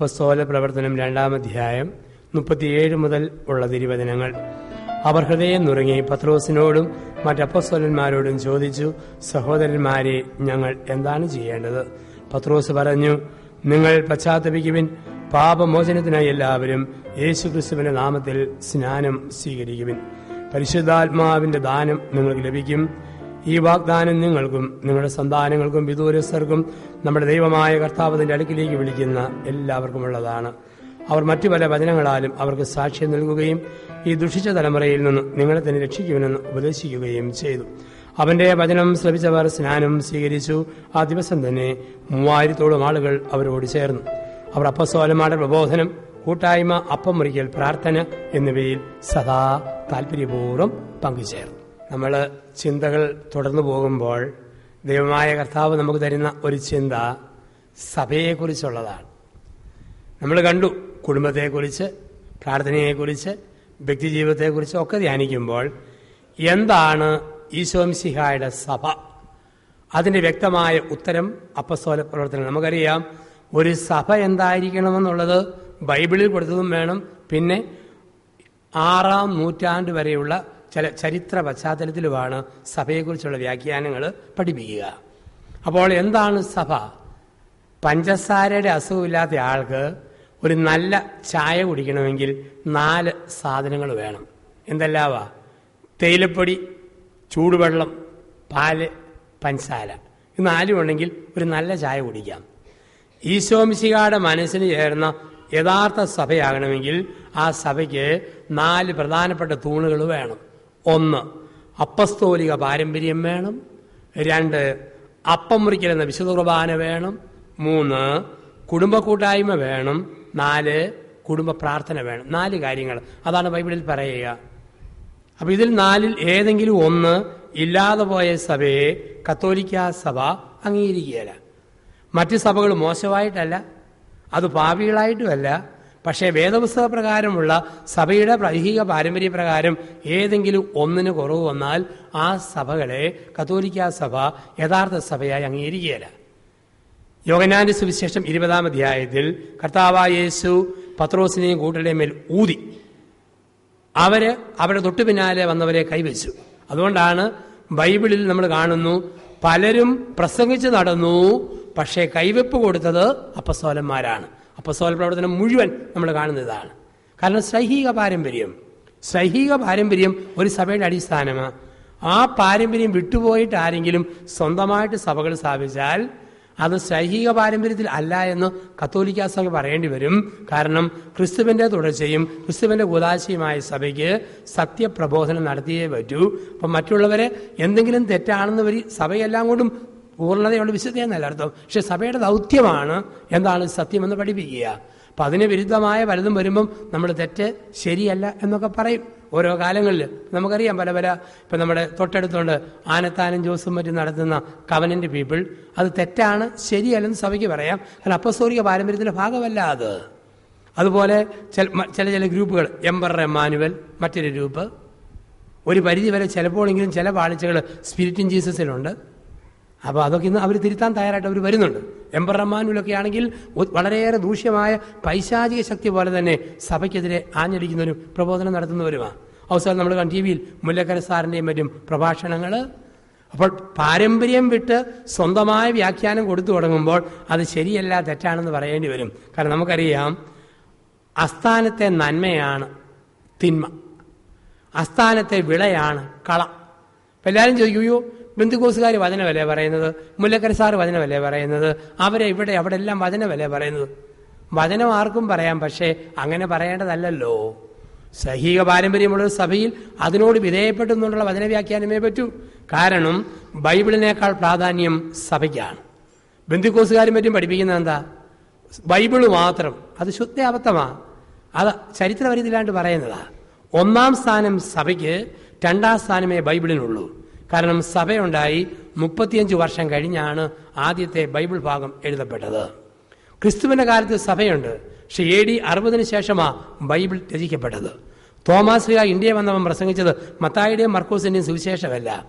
അപ്പസ്തോല പ്രവർത്തനം രണ്ടാം അധ്യായം മുപ്പത്തിയേഴ് മുതൽ ഉള്ള തിരുവചനങ്ങൾ. അവർ ഹൃദയം നുറുങ്ങി പത്രോസിനോടും മറ്റപ്പസ്തോലന്മാരോടും ചോദിച്ചു സഹോദരന്മാരെ ഞങ്ങൾ എന്താണ് ചെയ്യേണ്ടത്? പത്രോസ് പറഞ്ഞു നിങ്ങൾ പശ്ചാത്തപിക്കുവിൻ. പാപമോചനത്തിനായി എല്ലാവരും യേശു ക്രിസ്തുവിന്റെ നാമത്തിൽ സ്നാനം സ്വീകരിക്കുവിൻ. പരിശുദ്ധാത്മാവിന്റെ ദാനം നിങ്ങൾക്ക് ലഭിക്കും. ഈ വാഗ്ദാനം നിങ്ങൾക്കും നിങ്ങളുടെ സന്താനങ്ങൾക്കും വിദൂരസ്ഥർക്കും നമ്മുടെ ദൈവമായ കർത്താവതിന്റെ അടുക്കിലേക്ക് വിളിക്കുന്ന എല്ലാവർക്കുമുള്ളതാണ്. അവർ മറ്റു പല വചനങ്ങളാലും അവർക്ക് സാക്ഷ്യം നൽകുകയും ഈ ദുഷിച്ച തലമുറയിൽ നിന്ന് നിങ്ങളെ തന്നെ രക്ഷിക്കുമെന്ന് ഉപദേശിക്കുകയും ചെയ്തു. അവന്റെ വചനം ശ്രവിച്ചവർ സ്നാനം സ്വീകരിച്ചു. ആ ദിവസം തന്നെ മൂവായിരത്തോളം ആളുകൾ അവരോട് ചേർന്നു. അവർ അപ്പസോലമാരുടെ പ്രബോധനം കൂട്ടായ്മ അപ്പം മുറിക്കൽ പ്രാർത്ഥന എന്നിവയിൽ സദാ താല്പര്യപൂർവം പങ്കുചേർന്നു. നമ്മൾ ചിന്തകൾ തുടർന്നു പോകുമ്പോൾ ദൈവമായ കർത്താവ് നമുക്ക് തരുന്ന ഒരു ചിന്ത സഭയെക്കുറിച്ചുള്ളതാണ്. നമ്മൾ കണ്ടു കുടുംബത്തെക്കുറിച്ച് പ്രാർത്ഥനയെക്കുറിച്ച് വ്യക്തിജീവിതത്തെക്കുറിച്ച് ഒക്കെ ധ്യാനിക്കുമ്പോൾ എന്താണ് ഈശോംസിഹായുടെ സഭ? അതിന്റെ വ്യക്തമായ ഉത്തരം അപ്പസ്തോല പ്രവർത്തനം നമുക്കറിയാം ഒരു സഭ എന്തായിരിക്കണമെന്നുള്ളത് ബൈബിളിൽ കൊടുത്തതും വേണം. പിന്നെ ആറാം നൂറ്റാണ്ട് വരെയുള്ള ചില ചരിത്ര പശ്ചാത്തലത്തിലുമാണ് സഭയെക്കുറിച്ചുള്ള വ്യാഖ്യാനങ്ങൾ പഠിപ്പിക്കുക. അപ്പോൾ എന്താണ് സഭ? പഞ്ചസാരയുടെ അസുഖമില്ലാത്ത ആൾക്ക് ഒരു നല്ല ചായ കുടിക്കണമെങ്കിൽ നാല് സാധനങ്ങൾ വേണം. എന്തെല്ലാവാ? തേയിലപ്പൊടി ചൂടുവെള്ളം പാൽ പഞ്ചസാര. ഇത് നാലും ഉണ്ടെങ്കിൽ ഒരു നല്ല ചായ കുടിക്കാം. ഈശോമിശികായുടെ മനസ്സിന് ചേർന്ന യഥാർത്ഥ സഭയാകണമെങ്കിൽ ആ സഭയ്ക്ക് നാല് പ്രധാനപ്പെട്ട തൂണുകൾ വേണം. ഒന്ന് അപ്പസ്തോലിക പാരമ്പര്യം വേണം. രണ്ട് അപ്പം മുറിക്കൽ എന്ന വിശുദ്ധ കുർബാന വേണം. മൂന്ന് കുടുംബ കൂട്ടായ്മ വേണം. നാല് കുടുംബ പ്രാർത്ഥന വേണം. നാല് കാര്യങ്ങൾ. അതാണ് ബൈബിളിൽ പറയുക. അപ്പൊ ഇതിൽ നാലിൽ ഏതെങ്കിലും ഒന്ന് ഇല്ലാതെ പോയ സഭയെ കത്തോലിക്ക സഭ അംഗീകരിക്കുകയില്ല. മറ്റ് സഭകൾ മോശമായിട്ടല്ല. അത് പാപികളായിട്ടുമല്ല. പക്ഷേ വേദപുസ്തക പ്രകാരമുള്ള സഭയുടെ ഐഹിക പാരമ്പര്യ പ്രകാരം ഏതെങ്കിലും ഒന്നിന് കുറവ് വന്നാൽ ആ സഭകളെ കത്തോലിക്ക സഭ യഥാർത്ഥ സഭയായി അംഗീകരിക്കുകയില്ല. യോഗനാന്റെ സുവിശേഷം ഇരുപതാം അധ്യായത്തിൽ കർത്താവായ യേശു പത്രോസിനെയും കൂട്ടരുടെയും മേൽ ഊതി. അവർ അവരുടെ തൊട്ടു പിന്നാലെ വന്നവരെ കൈവച്ചു. അതുകൊണ്ടാണ് ബൈബിളിൽ നമ്മൾ കാണുന്നു പലരും പ്രസംഗിച്ചു നടന്നു പക്ഷേ കൈവെപ്പ് കൊടുത്തത് അപ്പസ്തോലന്മാരാണ്. അപ്പസ്തോല പ്രവർത്തനം മുഴുവൻ നമ്മൾ കാണുന്ന ഇതാണ് കാരണം സൈഹിക പാരമ്പര്യം സൈഹിക പാരമ്പര്യം ഒരു സഭയുടെ അടിസ്ഥാനമാണ് ആ പാരമ്പര്യം വിട്ടുപോയിട്ട് ആരെങ്കിലും സ്വന്തമായിട്ട് സഭകൾ സ്ഥാപിച്ചാൽ അത് സൈഹിക പാരമ്പര്യത്തിൽ അല്ല എന്ന് കത്തോലിക്ക സഭ പറയേണ്ടി വരും. കാരണം ക്രിസ്തുവിന്റെ തുടർച്ചയും ക്രിസ്തുവിന്റെ ഉദാശയുമായ സഭയ്ക്ക് സത്യപ്രബോധനം നടത്തിയേ പറ്റൂ. അപ്പം മറ്റുള്ളവരെ എന്തെങ്കിലും തെറ്റാണെന്ന് വരി സഭയെല്ലാം കൊണ്ടും പൂർണതയുള്ള വിശുദ്ധയെന്നല്ല അർത്ഥം. പക്ഷെ സഭയുടെ ദൗത്യമാണ് എന്താണ് സത്യമെന്ന് പഠിപ്പിക്കുക. അപ്പം അതിന് വിരുദ്ധമായ പലതും വരുമ്പം നമ്മൾ തെറ്റ് ശരിയല്ല എന്നൊക്കെ പറയും. ഓരോ കാലങ്ങളിൽ നമുക്കറിയാം പല പല ഇപ്പം നമ്മുടെ തൊട്ടടുത്തുണ്ട് ആനത്താനും ജോസും മറ്റും നടത്തുന്ന കവനന്റ് പീപ്പിൾ. അത് തെറ്റാണ് ശരിയല്ലെന്ന് സഭയ്ക്ക് പറയാം. കാരണം അപ്പസ്തോലിക പാരമ്പര്യത്തിന്റെ ഭാഗമല്ല അത്. അതുപോലെ ചില ചില ചില ഗ്രൂപ്പുകൾ എംബറർ എമ്മാനുവൽ മറ്റൊരു ഗ്രൂപ്പ്. ഒരു പരിധി വരെ ചിലപ്പോഴെങ്കിലും ചില പാളിച്ചകൾ സ്പിരിറ്റിൻ ജീസസിലുണ്ട്. അപ്പോൾ അതൊക്കെ ഇന്ന് അവർ തിരുത്താൻ തയ്യാറായിട്ട് അവർ വരുന്നുണ്ട്. എംബറമാനുലൊക്കെ ആണെങ്കിൽ വളരെയേറെ ദൂഷ്യമായ പൈശാചിക ശക്തി പോലെ തന്നെ സഭയ്ക്കെതിരെ ആഞ്ഞടിക്കുന്നവരും പ്രബോധനം നടത്തുന്നവരുമാണ് അവസാനം നമ്മൾ കണ്ട ടി വിയിൽ മുല്ലക്കര സാറിന്റെയും മറ്റും പ്രഭാഷണങ്ങൾ അപ്പോൾ പാരമ്പര്യം വിട്ട് സ്വന്തമായ വ്യാഖ്യാനം കൊടുത്തു തുടങ്ങുമ്പോൾ അത് ശരിയല്ല തെറ്റാണെന്ന് പറയേണ്ടി വരും. കാരണം നമുക്കറിയാം അസ്ഥാനത്തെ നന്മയാണ് തിന്മ. അസ്ഥാനത്തെ വിളയാണ് കള. അപ്പം എല്ലാവരും ചോദിക്കുകയോ ബന്ധുക്കോസുകാർ വചനമല്ലേ പറയുന്നത്? മുല്ലക്കര സാറ് വചനമല്ലേ പറയുന്നത്? അവരെ ഇവിടെ അവിടെ എല്ലാം വചനമല്ലേ പറയുന്നത്? വചനം ആർക്കും പറയാം പക്ഷേ അങ്ങനെ പറയേണ്ടതല്ലല്ലോ. സഹീക പാരമ്പര്യമുള്ള സഭയിൽ അതിനോട് വിധേയപ്പെട്ടു എന്നുള്ള വചനവ്യാഖ്യാനമേ പറ്റൂ. കാരണം ബൈബിളിനേക്കാൾ പ്രാധാന്യം സഭയ്ക്കാണ്. ബന്ധുക്കോസുകാരും മറ്റും പഠിപ്പിക്കുന്നത് എന്താ? ബൈബിൾ മാത്രം. അത് ശുദ്ധ അബദ്ധമാണ് അത് ചരിത്രപരിധിയിലാണ്ട് പറയുന്നതാ. ഒന്നാം സ്ഥാനം സഭയ്ക്ക് രണ്ടാം സ്ഥാനമേ ബൈബിളിനുള്ളൂ. കാരണം സഭയുണ്ടായി മുപ്പത്തിയഞ്ച് വർഷം കഴിഞ്ഞാണ് ആദ്യത്തെ ബൈബിൾ ഭാഗം എഴുതപ്പെട്ടത്. ക്രിസ്തുവിന്റെ കാലത്ത് സഭയുണ്ട്. പക്ഷെ എ ഡി അറുപതിന് ശേഷമാ ബൈബിൾ രചിക്കപ്പെട്ടത്. തോമാസ് ലീഗ ഇന്ത്യ വന്നവൻ പ്രസംഗിച്ചത് മത്തായിയുടെയും മർക്കോസിന്റെയും സുവിശേഷമല്ല.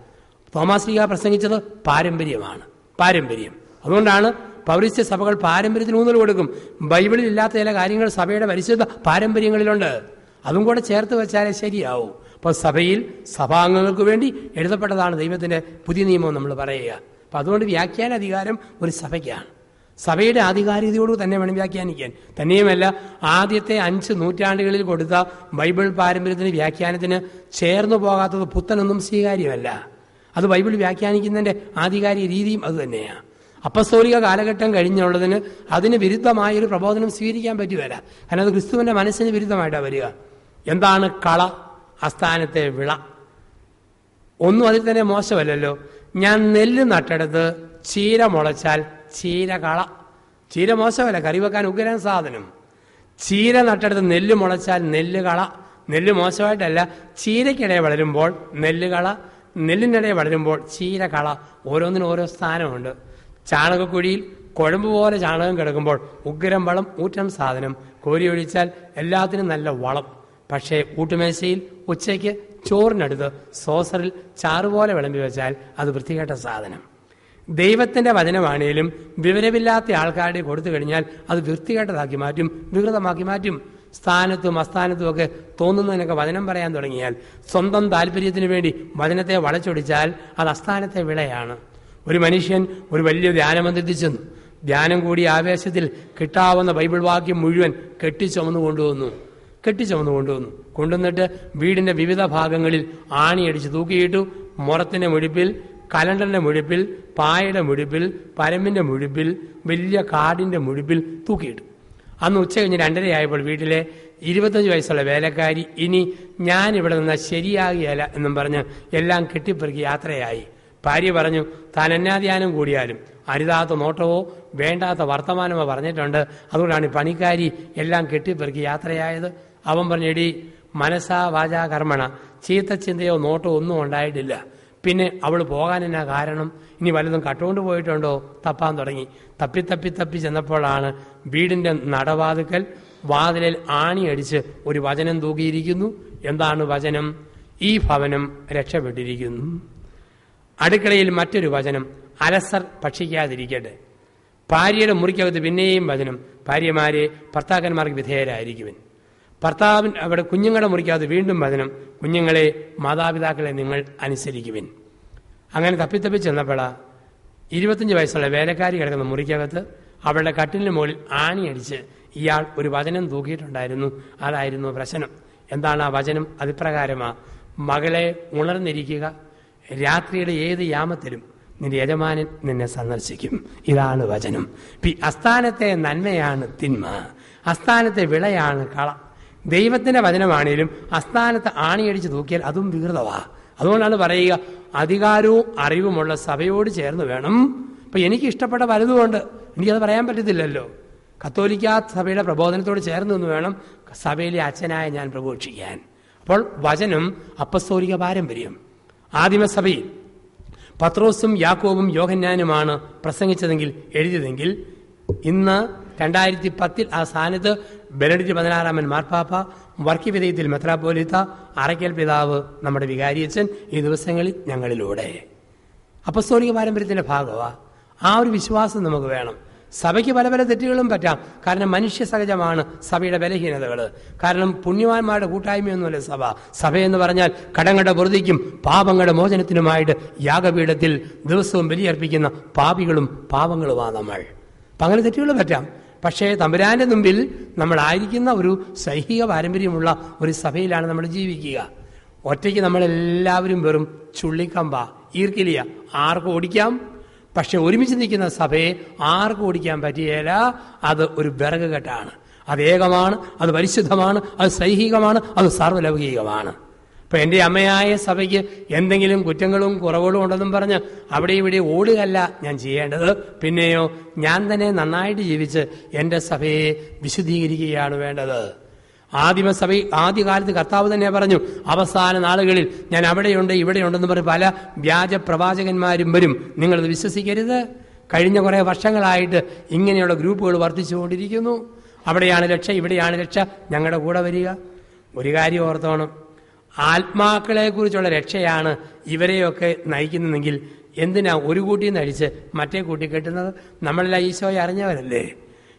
തോമാസ് ലീഗ പ്രസംഗിച്ചത് പാരമ്പര്യമാണ്. പാരമ്പര്യം. അതുകൊണ്ടാണ് പൗരസ്ത്യ സഭകൾ പാരമ്പര്യത്തിന് ഊന്നൽ കൊടുക്കും. ബൈബിളിൽ ഇല്ലാത്ത ചില കാര്യങ്ങൾ സഭയുടെ പരിശുദ്ധ പാരമ്പര്യങ്ങളിലുണ്ട്. അതും കൂടെ ചേർത്ത് വെച്ചാലേ ശരിയാവും. അപ്പോൾ സഭയിൽ സഭാംഗങ്ങൾക്ക് വേണ്ടി എഴുതപ്പെട്ടതാണ് ദൈവത്തിന്റെ പുതിയ നിയമം നമ്മൾ പറയുക. അപ്പം അതുകൊണ്ട് വ്യാഖ്യാന അധികാരം ഒരു സഭയ്ക്കാണ്. സഭയുടെ ആധികാരികതയോട് തന്നെ വേണം വ്യാഖ്യാനിക്കാൻ. തന്നെയുമല്ല ആദ്യത്തെ അഞ്ച് നൂറ്റാണ്ടുകളിൽ കൊടുത്ത ബൈബിൾ പാരമ്പര്യത്തിന് വ്യാഖ്യാനത്തിന് ചേർന്നു പോകാത്തത് പുത്തനൊന്നും സ്വീകാര്യമല്ല. അത് ബൈബിൾ വ്യാഖ്യാനിക്കുന്നതിന്റെ ആധികാരിക രീതിയും അത് തന്നെയാണ് അപ്പസ്തോലിക കാലഘട്ടം കഴിഞ്ഞുള്ളതിന് അതിന് വിരുദ്ധമായൊരു പ്രബോധനം സ്വീകരിക്കാൻ പറ്റുകയില്ല. കാരണം അത് ക്രിസ്തുവിന്റെ മനസ്സിന് വിരുദ്ധമായിട്ടാണ് വരിക. എന്താണ് കള? അസ്ഥാനത്തെ വിള. ഒന്നും അതിൽ തന്നെ മോശമല്ലല്ലോ. ഞാൻ നെല്ല് നട്ടെടുത്ത് ചീര മുളച്ചാൽ ചീര കള ചീര മോശമല്ല കറി വെക്കാൻ ഉഗ്രൻ സാധനം. ചീര നട്ടെടുത്ത് നെല്ല് മുളച്ചാൽ നെല്ല് കള നെല്ല് മോശമായിട്ടല്ല ചീരയ്ക്കിടെ വളരുമ്പോൾ നെല്ല് കള നെല്ലിനിടെ വളരുമ്പോൾ ചീര കള ഓരോന്നിനും ഓരോ സ്ഥാനമുണ്ട്. ചാണകക്കുഴിയിൽ കുഴമ്പ് പോലെ ചാണകം കിടക്കുമ്പോൾ ഉഗ്രം വളം ഊറ്റം സാധനം. കോരി ഒഴിച്ചാൽ എല്ലാത്തിനും നല്ല വളം. പക്ഷേ ഊട്ടുമേശയിൽ ഉച്ചയ്ക്ക് ചോറിനടുത്ത് സോസറിൽ ചാറുപോലെ വിളമ്പി വെച്ചാൽ അത് വൃത്തികെട്ട സാധനം. ദൈവത്തിന്റെ വചനമാണേലും വിവരമില്ലാത്ത ആൾക്കാരുടെ കൊടുത്തു കഴിഞ്ഞാൽ അത് വൃത്തികെട്ടതാക്കി മാറ്റും വികൃതമാക്കി മാറ്റും. സ്ഥാനത്തും അസ്ഥാനത്തും ഒക്കെ തോന്നുന്നതിനൊക്കെ വചനം പറയാൻ തുടങ്ങിയാൽ സ്വന്തം താല്പര്യത്തിന് വേണ്ടി വചനത്തെ വളച്ചൊടിച്ചാൽ അത് അസ്ഥാനത്തെ വിളയാണ്. ഒരു മനുഷ്യൻ ഒരു വലിയ ധ്യാനമന്ത്രി ചെന്നു. ധ്യാനം കൂടി ആവേശത്തിൽ കിട്ടാവുന്ന ബൈബിൾ വാക്യം മുഴുവൻ കെട്ടിച്ചുമന്നു കൊണ്ടുവന്നു കെട്ടിച്ചുമന്ന് കൊണ്ടുവന്നു. കൊണ്ടുവന്നിട്ട് വീടിന്റെ വിവിധ ഭാഗങ്ങളിൽ ആണിയടിച്ച് തൂക്കിയിട്ടു മുറത്തിന്റെ മുടിപ്പിൽ കലണ്ടറിന്റെ മുടിപ്പിൽ പായയുടെ മുടിപ്പിൽ പരമ്പിന്റെ മുടിപ്പിൽ വലിയ കാടിന്റെ മുടിപ്പിൽ തൂക്കിയിട്ടു. അന്ന് ഉച്ച കഴിഞ്ഞ് രണ്ടരയായപ്പോൾ വീട്ടിലെ ഇരുപത്തഞ്ച് വയസ്സുള്ള വേലക്കാരി ഇനി ഞാൻ ഇവിടെ നിന്ന് ശരിയാകുകയല്ല എന്നും പറഞ്ഞ് എല്ലാം കെട്ടിപ്പെറുക്കി യാത്രയായി. ഭാര്യ പറഞ്ഞു താൻ എന്നാധ്യാനം കൂടിയാലും അരുതാത്ത നോട്ടവോ വേണ്ടാത്ത വർത്തമാനമോ പറഞ്ഞിട്ടുണ്ട്. അതുകൊണ്ടാണ് പണിക്കാരി എല്ലാം കെട്ടിപ്പെറുക്കി യാത്രയായത്. അവൻ പറഞ്ഞെടി മനസ്സാ വാചാ കർമ്മണ. ചീത്ത ചിന്തയോ നോട്ടോ ഒന്നും ഉണ്ടായിട്ടില്ല. പിന്നെ അവൾ പോകാൻ എന്നാ കാരണം? ഇനി വല്ലതും കട്ടുകൊണ്ട് പോയിട്ടുണ്ടോ? തപ്പാൻ തുടങ്ങി. തപ്പി തപ്പി തപ്പി ചെന്നപ്പോഴാണ് വീടിന്റെ നടവാതുക്കൽ വാതിലിൽ ആണിയടിച്ച് ഒരു വചനം തൂക്കിയിരിക്കുന്നു എന്താണ് വചനം? ഈ ഭവനം രക്ഷപ്പെട്ടിരിക്കുന്നു. അടുക്കളയിൽ മറ്റൊരു വചനം അലസർ ഭക്ഷിക്കാതിരിക്കട്ടെ. ഭാര്യയുടെ മുറിക്കകത്ത് പിന്നെയും വചനം ഭാര്യമാരെ ഭർത്താക്കന്മാർക്ക് വിധേയരായിരിക്കുവൻ. ഭർത്താവിൻ അവിടെ കുഞ്ഞുങ്ങളെ മുറിക്കാതെ വീണ്ടും വചനം കുഞ്ഞുങ്ങളെ മാതാപിതാക്കളെ നിങ്ങൾ അനുസരിക്കുവിൻ. അങ്ങനെ തപ്പിത്തപ്പി ചെന്നപ്പോഴാ ഇരുപത്തഞ്ച് വയസ്സുള്ള വേലക്കാരി കിടക്കുന്ന മുറിക്കകത്ത് അവളുടെ കട്ടിലിന് മുകളിൽ ആണിയടിച്ച് ഇയാൾ ഒരു വചനം തൂക്കിയിട്ടുണ്ടായിരുന്നു. അതായിരുന്നു പ്രശ്നം. എന്താണ് ആ വചനം? അതിപ്രകാരമാ മകളെ ഉണർന്നിരിക്കുക. രാത്രിയുടെ ഏത് യാമത്തിലും നിന്റെ യജമാനൻ നിന്നെ സന്ദർശിക്കും. ഇതാണ് വചനം. പി അസ്ഥാനത്തെ നന്മയാണ് തിന്മ. അസ്ഥാനത്തെ വിളയാണ് കള. ദൈവത്തിന്റെ വചനമാണേലും അസ്ഥാനത്ത് ആണിയടിച്ച് തൂക്കിയാൽ അതും വികൃതമാ അതുകൊണ്ടാണ് പറയുക അധികാരവും അറിവുമുള്ള സഭയോട് ചേർന്ന് വേണം. ഇപ്പൊ എനിക്ക് ഇഷ്ടപ്പെട്ട പലതുമുണ്ട് എനിക്കത് പറയാൻ പറ്റത്തില്ലല്ലോ. കത്തോലിക്ക സഭയുടെ പ്രബോധനത്തോട് ചേർന്ന് നിന്ന് വേണം സഭയിലെ അച്ഛനായ ഞാൻ പ്രഘോഷിക്കാൻ. അപ്പോൾ വചനം അപ്പസ്തോലിക പാരമ്പര്യം. ആദിമസഭയിൽ പത്രോസും യാക്കോബും യോഹന്നാനുമാണ് പ്രസംഗിച്ചതെങ്കിൽ എഴുതിയതെങ്കിൽ ഇന്ന് രണ്ടായിരത്തി പത്തിൽ ആ സ്ഥാനത്ത് ബെനഡിറ്റ് പതിനാറാമൻ മാർപ്പാപ്പ വർക്കിവിധേയത്തിൽ മെത്രാപോലിത്ത അറയ്ക്കൽ പിതാവ് നമ്മുടെ വികാരിയച്ഛൻ ഈ ദിവസങ്ങളിൽ ഞങ്ങളിലൂടെ. അപ്പസ്തോലിക പാരമ്പര്യത്തിന്റെ ഭാഗമാ. ആ ഒരു വിശ്വാസം നമുക്ക് വേണം. സഭയ്ക്ക് പല പല തെറ്റുകളും പറ്റാം. കാരണം മനുഷ്യ സഹജമാണ് സഭയുടെ ബലഹീനതകൾ കാരണം പുണ്യവാന്മാരുടെ കൂട്ടായ്മയൊന്നുമല്ല സഭ. സഭ എന്ന് പറഞ്ഞാൽ കടങ്ങളുടെ വെറുതിക്കും പാപങ്ങളുടെ മോചനത്തിനുമായിട്ട് യാഗപീഠത്തിൽ ദിവസവും ബലിയർപ്പിക്കുന്ന പാപികളും പാപങ്ങളുമാണ് നമ്മൾ. അപ്പം അങ്ങനെ തെറ്റുകൾ പറ്റാം. പക്ഷേ തമ്പുരാന്റെ മുമ്പിൽ നമ്മളായിരിക്കുന്ന ഒരു സൈഹിക പാരമ്പര്യമുള്ള ഒരു സഭയിലാണ് നമ്മൾ ജീവിക്കുക. ഒറ്റയ്ക്ക് നമ്മളെല്ലാവരും വെറും ചുള്ളിക്കമ്പ ഈർക്കിലിയ ആർക്കും ഓടിക്കാം? പക്ഷെ ഒരുമിച്ച് നിൽക്കുന്ന സഭയെ ആർക്കും ഓടിക്കാൻ പറ്റിയേല? അത് ഒരു വിറകുകെട്ടാണ് അത് ഏകമാണ് അത് പരിശുദ്ധമാണ് അത് സൈഹികമാണ് അത് സാർവലൗകികമാണ് ഇപ്പൊ എന്റെ അമ്മയായ സഭയ്ക്ക് എന്തെങ്കിലും കുറ്റങ്ങളും കുറവുകളും ഉണ്ടെന്നും പറഞ്ഞ് അവിടെ ഇവിടെ ഓടുകയല്ല ഞാൻ ചെയ്യേണ്ടത്. പിന്നെയോ ഞാൻ തന്നെ നന്നായിട്ട് ജീവിച്ച് എന്റെ സഭയെ വിശുദ്ധീകരിക്കുകയാണ് വേണ്ടത്. ആദിമസഭ ആദ്യകാലത്ത് കർത്താവ് തന്നെ പറഞ്ഞു അവസാന നാളുകളിൽ ഞാൻ അവിടെയുണ്ട് ഇവിടെയുണ്ടെന്ന് പറഞ്ഞ് പല വ്യാജ പ്രവാചകന്മാരും വരും. നിങ്ങളത് വിശ്വസിക്കരുത്. കഴിഞ്ഞ കുറേ വർഷങ്ങളായിട്ട് ഇങ്ങനെയുള്ള ഗ്രൂപ്പുകൾ വർദ്ധിച്ചുകൊണ്ടിരിക്കുന്നു. അവിടെയാണ് രക്ഷ ഇവിടെയാണ് രക്ഷ. ഞങ്ങളുടെ കൂടെ വരിക. ഒരു കാര്യം ഓർത്തോണം. ആത്മാക്കളെ കുറിച്ചുള്ള രക്ഷയാണ് ഇവരെയൊക്കെ നയിക്കുന്നതെങ്കിൽ എന്തിനാ ഒരു കൂട്ടിയിൽ നിന്ന് അഴിച്ച് മറ്റേ കൂട്ടി കെട്ടുന്നത്? നമ്മളെല്ലാം ഈശോയെ അറിഞ്ഞവരല്ലേ?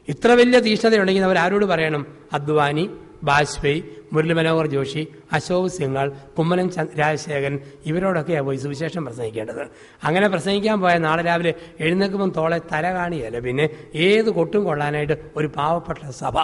ഇത്ര വലിയ തീഷ്ണതയുണ്ടെങ്കിൽ അവർ ആരോട് പറയണം? അദ്വാനി ബാജ്പേയി മുരളി മനോഹർ ജോഷി അശോക് സിംഗാൾ കുമ്മനം രാജശേഖരൻ ഇവരോടൊക്കെയാണ് പോയി സുവിശേഷം പ്രസംഗിക്കേണ്ടത്. അങ്ങനെ പ്രസംഗിക്കാൻ പോയ നാളെ രാവിലെ എഴുന്നേൽക്കുമ്പം തോളെ തല കാണിയല്ല? പിന്നെ ഏത് കൊട്ടും കൊള്ളാനായിട്ട് ഒരു പാവപ്പെട്ട സഭ.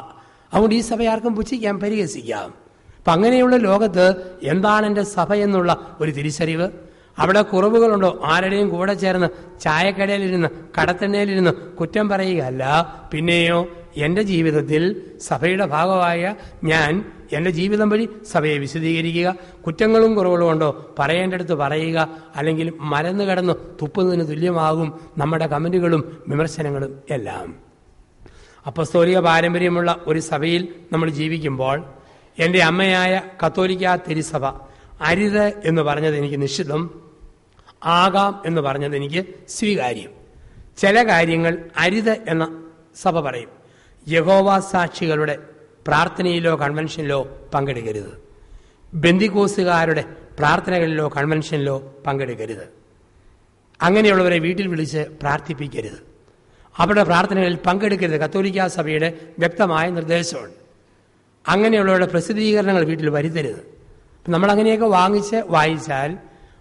അതുകൊണ്ട് ഈ സഭ ആർക്കും പുച്ഛിക്കാം പരിഹസിക്കാം. അപ്പം അങ്ങനെയുള്ള ലോകത്ത് എന്താണ് എന്റെ സഭ എന്നുള്ള ഒരു തിരിച്ചറിവ്? അവിടെ കുറവുകളുണ്ടോ? ആരുടെയും കൂടെ ചേർന്ന് ചായക്കടയിലിരുന്ന് കടത്തെണ്ണയിലിരുന്ന് കുറ്റം പറയുകയല്ല. പിന്നെയോ എന്റെ ജീവിതത്തിൽ സഭയുടെ ഭാഗമായ ഞാൻ എന്റെ ജീവിതം വഴി സഭയെ വിശദീകരിക്കുക കുറ്റങ്ങളും കുറവുകളും ഉണ്ടോ പറയേണ്ടടുത്ത് പറയുക അല്ലെങ്കിൽ മരന്ന് കിടന്ന് തുപ്പുന്നതിന് തുല്യമാകും നമ്മുടെ കമന്റുകളും വിമർശനങ്ങളും എല്ലാം. അപ്പസ്തോലിക പാരമ്പര്യമുള്ള ഒരു സഭയിൽ നമ്മൾ ജീവിക്കുമ്പോൾ എന്റെ അമ്മയായ കത്തോലിക്ക തിരുസഭ അരുത് എന്ന് പറഞ്ഞത് എനിക്ക് നിശ്ചിതം ആകാം എന്ന് പറഞ്ഞത് എനിക്ക് സ്വീകാര്യം. ചില കാര്യങ്ങൾ അരുത് എന്ന സഭ പറയും. യഹോവ സാക്ഷികളുടെ പ്രാർത്ഥനയിലോ കൺവെൻഷനിലോ പങ്കെടുക്കരുത്. ബന്ദിക്കോസുകാരുടെ പ്രാർത്ഥനകളിലോ കൺവെൻഷനിലോ പങ്കെടുക്കരുത്. അങ്ങനെയുള്ളവരെ വീട്ടിൽ വിളിച്ച് പ്രാർത്ഥിപ്പിക്കരുത്. അവരുടെ പ്രാർത്ഥനകളിൽ പങ്കെടുക്കരുത്. കത്തോലിക്ക സഭയുടെ വ്യക്തമായ നിർദ്ദേശമുണ്ട്. അങ്ങനെയുള്ളവരുടെ പ്രസിദ്ധീകരണങ്ങൾ വീട്ടിൽ വരുത്തരുത്. നമ്മൾ അങ്ങനെയൊക്കെ വാങ്ങിച്ച് വായിച്ചാൽ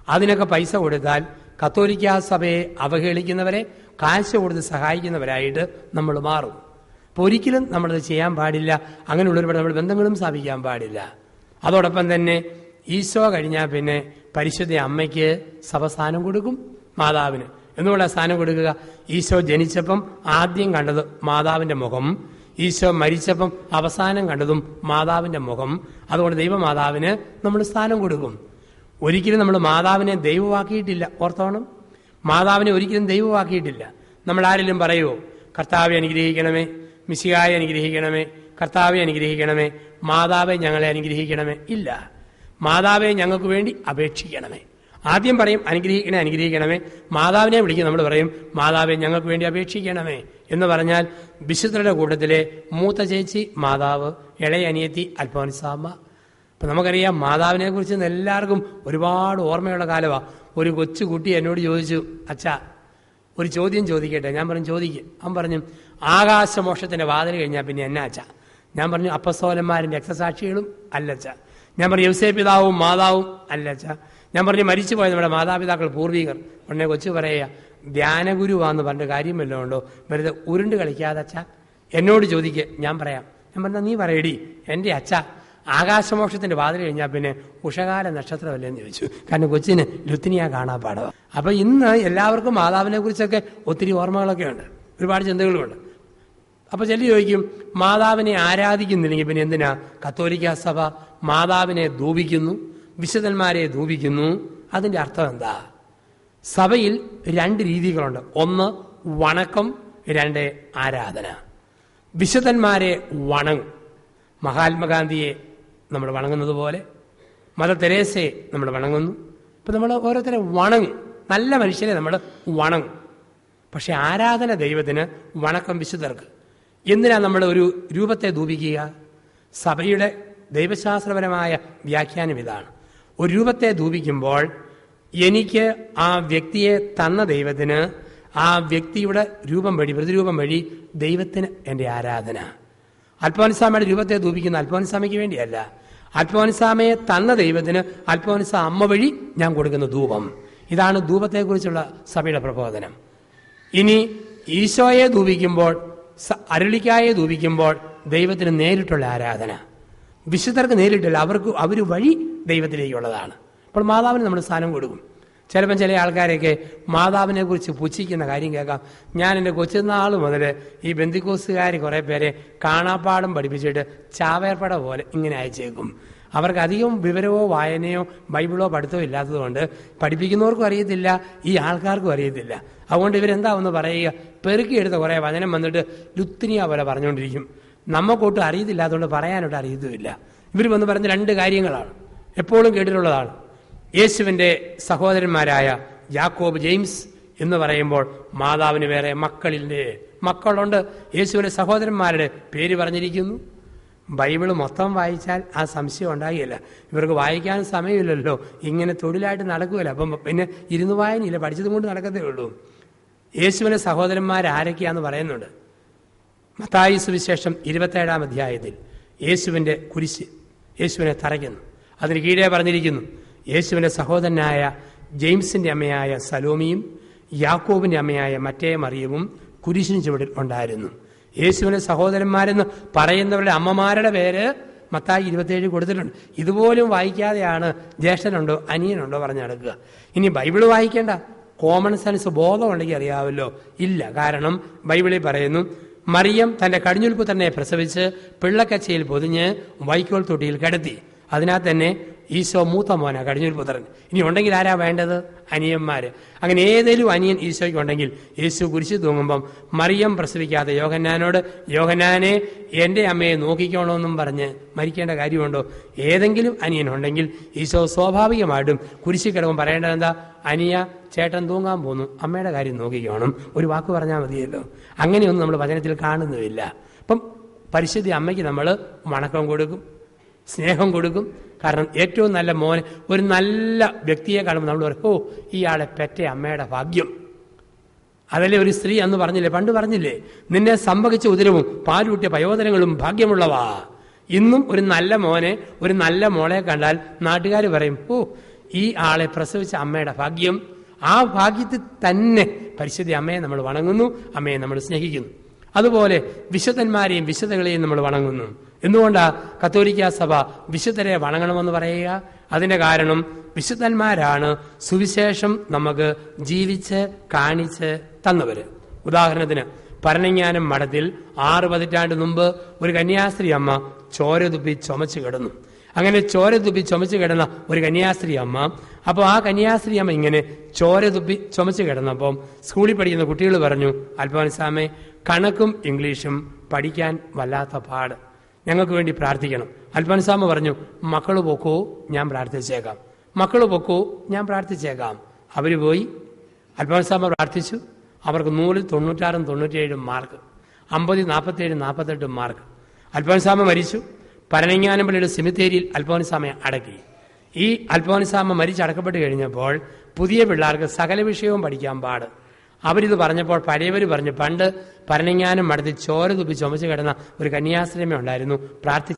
അതിനൊക്കെ പൈസ കൊടുത്താൽ കത്തോലിക്ക സഭയെ അവഹേളിക്കുന്നവരെ കാശ് കൊടുത്ത് സഹായിക്കുന്നവരായിട്ട് നമ്മൾ മാറും. അപ്പോൾ ഒരിക്കലും നമ്മളത് ചെയ്യാൻ പാടില്ല. അങ്ങനെയുള്ളവരുടെ നമ്മൾ ബന്ധങ്ങളും സ്ഥാപിക്കാൻ പാടില്ല. അതോടൊപ്പം തന്നെ ഈശോ കഴിഞ്ഞാൽ പിന്നെ പരിശുദ്ധ അമ്മയ്ക്ക് സഭ സ്ഥാനം കൊടുക്കും മാതാവിന്. എന്നുള്ള സ്ഥാനം കൊടുക്കുക? ഈശോ ജനിച്ചപ്പം ആദ്യം കണ്ടത് മാതാവിന്റെ മുഖം ഈശോ മരിച്ചപ്പം അവസാനം കണ്ടതും മാതാവിന്റെ മുഖം. അതുകൊണ്ട് ദൈവമാതാവിന് നമ്മൾ സ്ഥാനം കൊടുക്കും. ഒരിക്കലും നമ്മൾ മാതാവിനെ ദൈവമാക്കിയിട്ടില്ല. ഓർത്തോണം? മാതാവിനെ ഒരിക്കലും ദൈവമാക്കിയിട്ടില്ല. നമ്മൾ ആരെങ്കിലും പറയുമോ കർത്താവെ അനുഗ്രഹിക്കണമേ. മിശികായെ അനുഗ്രഹിക്കണമേ. കർത്താവെ അനുഗ്രഹിക്കണമേ. മാതാവെ ഞങ്ങളെ അനുഗ്രഹിക്കണമേ. ഇല്ല. മാതാവെ ഞങ്ങൾക്ക് വേണ്ടി അപേക്ഷിക്കണമേ. ആദ്യം പറയും അനുഗ്രഹിക്കണേ അനുഗ്രഹിക്കണമേ. മാതാവിനെ വിളിക്കും നമ്മൾ പറയും മാതാവെ ഞങ്ങൾക്ക് വേണ്ടി അപേക്ഷിക്കണമേ. എന്ന് പറഞ്ഞാൽ വിശുദ്ധരുടെ കൂട്ടത്തിലെ മൂത്ത ചേച്ചി മാതാവ് ഇളയ അനിയത്തി അൽഫോൻസാമ്മ. നമുക്കറിയാം മാതാവിനെ കുറിച്ച് എല്ലാവർക്കും ഒരുപാട് ഓർമ്മയുള്ള കാലമാണ് ഒരു കൊച്ചു കുട്ടി എന്നോട് ചോദിച്ചു അച്ഛാ ഒരു ചോദ്യം ചോദിക്കട്ടെ? ഞാൻ പറഞ്ഞു ചോദിക്കും. അവൻ പറഞ്ഞു ആകാശമോക്ഷത്തിന്റെ വാതിൽ കഴിഞ്ഞാൽ പിന്നെ എന്നാ അച്ഛാ? ഞാൻ പറഞ്ഞു അപ്പസ്തോലന്മാരും രക്തസാക്ഷികളും അല്ലച്ച ഞാൻ പറഞ്ഞു യവസേ പിതാവും മാതാവും അല്ലച്ച ഞാൻ പറഞ്ഞു മരിച്ചുപോയ നമ്മുടെ മാതാപിതാക്കൾ പൂർവികർ. ഉടനെ കൊച്ചു പറയുക ധ്യാനഗുരുവാന്ന് പറഞ്ഞ കാര്യം വല്ലതും ഉണ്ടോ? വെറുതെ ഉരുണ്ട് കളിക്കാതെ അച്ഛ എന്നോട് ചോദിക്കുക ഞാൻ പറയാം ഞാൻ പറഞ്ഞാൽ നീ പറയടി എന്റെ അച്ഛ ആകാശമോക്ഷത്തിന്റെ വാതിൽ കഴിഞ്ഞാൽ പിന്നെ ഉഷകാല നക്ഷത്രമല്ലേ എന്ന് ചോദിച്ചു. കാരണം കൊച്ചിന് ലുത്തിനിയാ കാണാൻ പാടവ അപ്പൊ ഇന്ന് എല്ലാവർക്കും മാതാവിനെ കുറിച്ചൊക്കെ ഒത്തിരി ഓർമ്മകളൊക്കെ ഉണ്ട് ഒരുപാട് ചിന്തകളുമുണ്ട്. അപ്പൊ ചെല്ലി ചോദിക്കും മാതാവിനെ ആരാധിക്കുന്നില്ലെങ്കിൽ പിന്നെ എന്തിനാ? കത്തോലിക്ക സഭ മാതാവിനെ ധൂപിക്കുന്നു വിശുദ്ധന്മാരെ ധൂപിക്കുന്നു. അതിന്റെ അർത്ഥം എന്താ? സഭയിൽ രണ്ട് രീതികളുണ്ട്. ഒന്ന് വണക്കം രണ്ട് ആരാധന. വിശുദ്ധന്മാരെ വണങ്ങും. മഹാത്മാഗാന്ധിയെ നമ്മൾ വണങ്ങുന്നത് പോലെ മദർ തെരേസയെ നമ്മൾ വണങ്ങുന്നു. ഇപ്പം നമ്മൾ ഓരോരുത്തരെ വണങ്ങും. നല്ല മനുഷ്യരെ നമ്മൾ വണങ്ങും. പക്ഷെ ആരാധന ദൈവത്തിന് വണക്കം വിശുദ്ധർക്ക്. എന്തിനാ നമ്മൾ ഒരു രൂപത്തെ ധൂപിക്കുക? സഭയുടെ ദൈവശാസ്ത്രപരമായ വ്യാഖ്യാനം ഇതാണ്. ഒരു രൂപത്തെ ധൂപിക്കുമ്പോൾ എനിക്ക് ആ വ്യക്തിയെ തന്ന ദൈവത്തിന് ആ വ്യക്തിയുടെ രൂപം വഴി പ്രതിരൂപം വഴി ദൈവത്തിന് എന്റെ ആരാധന. അൽഫോൻസാമയുടെ രൂപത്തെ ധൂപിക്കുന്ന അൽഫോൻസാമയ്ക്ക് വേണ്ടിയല്ല. അൽഫോൻസാമയെ തന്ന ദൈവത്തിന് അൽഫോൻസ അമ്മ വഴി ഞാൻ കൊടുക്കുന്ന ധൂപം. ഇതാണ് ധൂപത്തെക്കുറിച്ചുള്ള സഭയുടെ പ്രബോധനം. ഇനി ഈശോയെ ധൂപിക്കുമ്പോൾ അരുളിക്കായെ ധൂപിക്കുമ്പോൾ ദൈവത്തിന് നേരിട്ടുള്ള ആരാധന. വിശുദ്ധർക്ക് നേരിട്ടില്ല. അവർക്ക് അവർ വഴി ദൈവത്തിലേക്കുള്ളതാണ്. അപ്പോൾ മാതാവിന് നമ്മൾ സ്ഥാനം കൊടുക്കും. ചിലപ്പം ചില ആൾക്കാരെയൊക്കെ മാതാവിനെ കുറിച്ച് പുച്ഛിക്കുന്ന കാര്യം കേൾക്കാം. ഞാൻ എന്റെ കൊച്ചുനാൾ മുതൽ ഈ ബന്ധുക്കോസുകാർ കുറേ പേരെ കാണാപ്പാടം പഠിപ്പിച്ചിട്ട് ചാവേർപ്പട പോലെ ഇങ്ങനെ അയച്ചേക്കും. അവർക്ക് അധികം വിവരമോ വായനയോ ബൈബിളോ പഠിത്തമോ ഇല്ലാത്തതുകൊണ്ട് പഠിപ്പിക്കുന്നവർക്കും അറിയത്തില്ല ഈ ആൾക്കാർക്കും അറിയത്തില്ല. അതുകൊണ്ട് ഇവരെന്താ ഒന്ന് പറയുക? പെറുക്കിയെടുത്ത കുറേ വചനം വന്നിട്ട് ലുത്തിനിയ പോലെ പറഞ്ഞുകൊണ്ടിരിക്കും. നമ്മക്കൊട്ടും അറിയത്തില്ലാത്തതുകൊണ്ട് പറയാനൊട്ട് അറിയത്തുമില്ല. ഇവർ വന്ന് പറഞ്ഞ രണ്ട് കാര്യങ്ങളാണ്. എപ്പോഴും കേട്ടിട്ടുള്ളതാണ്. യേശുവിന്റെ സഹോദരന്മാരായ യാക്കോബ് ജെയിംസ് എന്ന് പറയുമ്പോൾ മാതാവിന് വേറെ മക്കളിന്റെ മക്കളുണ്ട്. യേശുവിന്റെ സഹോദരന്മാരുടെ പേര് പറഞ്ഞിരിക്കുന്നു. ബൈബിൾ മൊത്തം വായിച്ചാൽ ആ സംശയം ഉണ്ടാകില്ല ഇവർക്ക് വായിക്കാൻ സമയമില്ലല്ലോ. ഇങ്ങനെ തൊഴിലായിട്ട് നടക്കുകയില്ല. അപ്പം പിന്നെ ഇരുന്ന് വായനയില്ല. പഠിച്ചതും കൊണ്ട് നടക്കത്തേ ഉള്ളൂ. യേശുവിന്റെ സഹോദരന്മാർ ആരൊക്കെയാന്ന് പറയുന്നുണ്ട്. മത്തായി സുവിശേഷം ഇരുപത്തേഴാം അധ്യായത്തിൽ യേശുവിന്റെ കുരിശ് യേശുവിനെ തറയ്ക്കുന്നു. അതിന് കീഴേ പറഞ്ഞിരിക്കുന്നു യേശുവിന്റെ സഹോദരനായ ജെയിംസിന്റെ അമ്മയായ സലോമിയും യാക്കോബിന്റെ അമ്മയായ മറ്റേ മറിയവും കുരിശിന് ചുവടിൽ ഉണ്ടായിരുന്നു. യേശുവിന്റെ സഹോദരന്മാരെന്ന് പറയുന്നവരുടെ അമ്മമാരുടെ പേര് മത്തായി ഇരുപത്തേഴ് കൊടുത്തിട്ടുണ്ട്. ഇതുപോലും വായിക്കാതെയാണ് ജ്യേഷ്ഠനുണ്ടോ അനിയനുണ്ടോ പറഞ്ഞു നടക്കുക. ഇനി ബൈബിൾ വായിക്കേണ്ട. കോമൺ സെൻസ് ബോധമുണ്ടെങ്കിൽ അറിയാവല്ലോ ഇല്ല. കാരണം ബൈബിളിൽ പറയുന്നു മറിയം തന്റെ കടിഞ്ഞുൽപ്പ് തന്നെ പ്രസവിച്ച് പിള്ളക്കച്ചയിൽ പൊതിഞ്ഞ് വൈക്കോൽ തൊട്ടിയിൽ കിടത്തി. അതിനാൽ തന്നെ ഈശോ മൂത്ത മോന കടിഞ്ഞൂൽ പുത്രൻ. ഇനി ഉണ്ടെങ്കിൽ ആരാ വേണ്ടത്? അനിയന്മാര്. അങ്ങനെ ഏതെങ്കിലും അനിയൻ ഈശോയ്ക്ക് ഉണ്ടെങ്കിൽ യേശു കുരിശ് തൂങ്ങുമ്പം മറിയം പ്രസവിക്കാതെ യോഹന്നാനോട് യോഹന്നാനെ എന്റെ അമ്മയെ നോക്കിക്കോണമെന്നും പറഞ്ഞ് മരിക്കേണ്ട കാര്യമുണ്ടോ? ഏതെങ്കിലും അനിയൻ ഉണ്ടെങ്കിൽ ഈശോ സ്വാഭാവികമായിട്ടും കുരിശി കിടവും പറയേണ്ടത് എന്താ? അനിയ ചേട്ടൻ തൂങ്ങാൻ പോന്നു. അമ്മയുടെ കാര്യം നോക്കിക്കോണം. ഒരു വാക്ക് പറഞ്ഞാൽ മതിയല്ലോ. അങ്ങനെയൊന്നും നമ്മൾ വചനത്തിൽ കാണുന്നുമില്ല. അപ്പം പരിശുദ്ധി അമ്മയ്ക്ക് നമ്മൾ വണക്കം കൊടുക്കും സ്നേഹം കൊടുക്കും. കാരണം ഏറ്റവും നല്ല മോനെ ഒരു നല്ല വ്യക്തിയെ കാണുമ്പോൾ നമ്മൾ പറയും ഓ ഇയാളെ പെറ്റ അമ്മയുടെ ഭാഗ്യം. അതല്ലേ ഒരു സ്ത്രീ അന്ന് പറഞ്ഞില്ലേ? പണ്ട് പറഞ്ഞില്ലേ? നിന്നെ സംഭവിച്ച ഉദരവും പാലൂട്ടിയ പയോധനങ്ങളും ഭാഗ്യമുള്ളവാ. ഇന്നും ഒരു നല്ല മോനെ ഒരു നല്ല മോളെ കണ്ടാൽ നാട്ടുകാർ പറയും ഓ ഈ ആളെ പ്രസവിച്ച അമ്മയുടെ ഭാഗ്യം. ആ ഭാഗ്യത്തിൽ തന്നെ പരിശുദ്ധ അമ്മയെ നമ്മൾ വണങ്ങുന്നു അമ്മയെ നമ്മൾ സ്നേഹിക്കുന്നു. അതുപോലെ വിശുദ്ധന്മാരെയും വിശുദ്ധകളെയും നമ്മൾ വണങ്ങുന്നു. എന്തുകൊണ്ടാ കത്തോലിക്ക സഭ വിശുദ്ധരെ വണങ്ങണമെന്ന് പറയുക? അതിന്റെ കാരണം വിശുദ്ധന്മാരാണ് സുവിശേഷം നമുക്ക് ജീവിച്ച് കാണിച്ച് തന്നവര്. ഉദാഹരണത്തിന് പരണിങ്ങാനം മഠത്തിൽ ആറ് പതിറ്റാണ്ട് മുമ്പ് ഒരു കന്യാസ്ത്രീ അമ്മ ചോര തുപ്പി ചുമച്ചു കിടന്നു. അങ്ങനെ ചോര തുപ്പി ചുമച്ചു കിടന്ന ഒരു കന്യാസ്ത്രീ അമ്മ. അപ്പോൾ ആ കന്യാസ്ത്രീ അമ്മ ഇങ്ങനെ ചോര തുപ്പി ചുമച്ചു കിടന്നപ്പം സ്കൂളിൽ പഠിക്കുന്ന കുട്ടികൾ പറഞ്ഞു അൽഫോൻസാമെ കണക്കും ഇംഗ്ലീഷും പഠിക്കാൻ വല്ലാത്ത പാട്. ഞങ്ങൾക്ക് വേണ്ടി പ്രാർത്ഥിക്കണം. അൽഫോൻസാമ പറഞ്ഞു മക്കൾ പൊക്കോ ഞാൻ പ്രാർത്ഥിച്ചേക്കാം. മക്കൾ പൊക്കോ ഞാൻ പ്രാർത്ഥിച്ചേക്കാം. അവർ പോയി. അൽഫോൻസാമ പ്രാർത്ഥിച്ചു. അവർക്ക് നൂറിൽ തൊണ്ണൂറ്റാറും തൊണ്ണൂറ്റിയേഴും മാർക്ക്. അമ്പതിൽ നാൽപ്പത്തേഴ് നാൽപ്പത്തെട്ടും മാർക്ക്. അൽഫോൻസാമ മരിച്ചു. പരനങ്ങാനമ്പള്ളിയുടെ സെമിത്തേരിയിൽ അൽഫോനിസാമയെ അടക്കി. ഈ അൽഫോനിസാമ മരിച്ച് അടക്കപ്പെട്ട് കഴിഞ്ഞപ്പോൾ പുതിയ പിള്ളേർക്ക് സകല വിഷയവും പഠിക്കാൻ പാട്. അവരിത് പറഞ്ഞപ്പോൾ പഴയവർ പറഞ്ഞു പണ്ട് പരനങ്ങാനം മടത്തി ചോര തുപ്പി ചുമച്ച് കിടന്ന ഒരു കന്യാശ്രമം ഉണ്ടായിരുന്നു പ്രാർത്ഥി